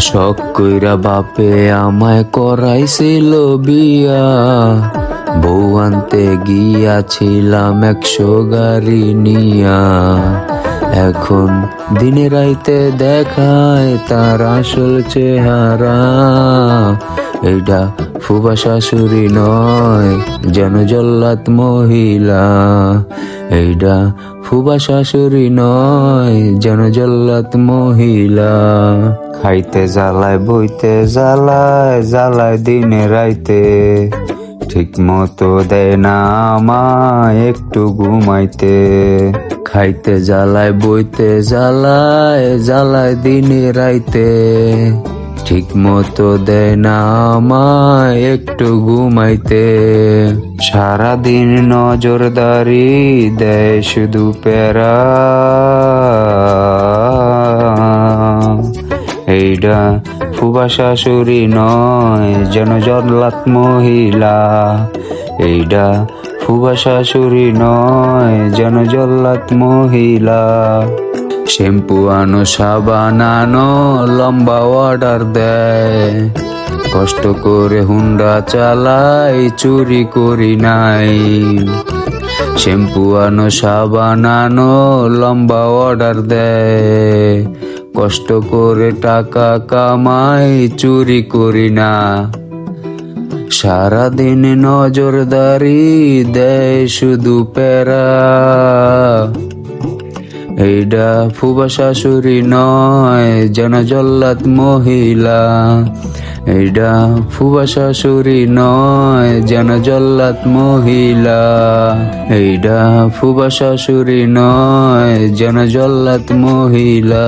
শখ কইরা বাপে আমায় করাইছিল বিয়া। বউ আনতে গিয়াছিলাম একশো গাড়ি নিয়া। এখন দিনে রাইতে দেখায় তার আসল চেহারা। এইটা ফুবা শাশুড়ি নয়, যেন জল্লাত মহিলা। এইটা ফুবা শাশুড়ি নয়, যেন জল্লাত মহিলা। খাইতে জ্বালায়, বইতে জ্বালায় জ্বালায় দিনে রাইতে। ঠিক মতো দেয় না আমায় একটু ঘুমাইতে। খাইতে জ্বালায়, বইতে জ্বালায় জ্বালায় দিনে রাইতে। ঠিক মতো দেয় না আমায় একটু ঘুমাইতে। সারাদিন নজরদারি দেয় শুধু প্যারা। এইটা ফুবা শাশুড়ি নয়, যেন জল্লাত মহিলা। এইটা ফুবা শাশুড়ি নয়, যেন জল্লাত মহিলা। শ্যাম্পু আনো, সাবান আনো, লম্বা অর্ডার দেয়। কষ্ট করে হুন্ডা চালাই, চুরি করি নাই। শ্যাম্পু আনো, সাবান আনো, লম্বা অর্ডার দেয়। কষ্ট করে টাকা কামাই, চুরি করি না। সারাদিন নজরদারি দেয় শুধু প্যারা। এইটা ফুবা শাশুড়ি নয়, যেন জল্লাত মহিলা। এইডা ফুবা শাশুড়ি নয়, যেন জল্লাত মহিলা। এইডা ফুবা শাশুড়ি নয়, যেন জল্লাত মহিলা।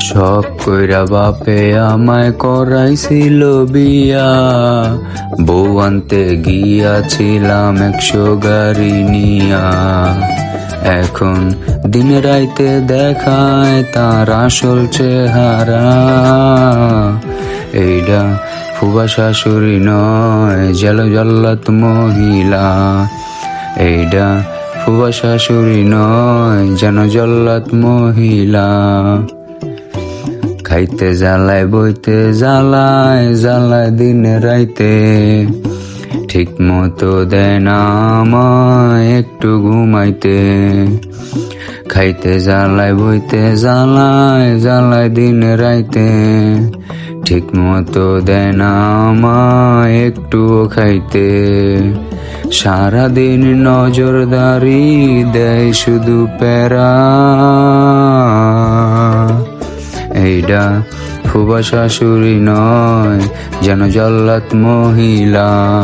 শখ কইরা বাপে আমায় করাইছিল বিয়া। বউ আনতে গিয়াছিলাম একশো গাড়ি নিয়া। এখন দিনে রাইতে দেখায় তার আসল চেহারা। এইটা ফুবা শাশুড়ি নয়, জল জল্লাত মহিলা। এইটা ফুবা শাশুড়ি নয়, যেন জল্লাত মহিলা। খাইতে জ্বালায়, বইতে জ্বালায় জ্বালায় দিনে রাইতে। ঠিক মতো দেয় না একটু ঘুমাইতে। খাইতে জ্বালায়, বইতে জ্বালায় জ্বালায় দিন রাইতে। ঠিক মতো দেয় না আমায় একটু খাইতে। সারাদিন নজরদারি দেয় শুধু প্যারা। এইটা ফুবা শাশুড়ি নয়, যেন জল্লাত মহিলা।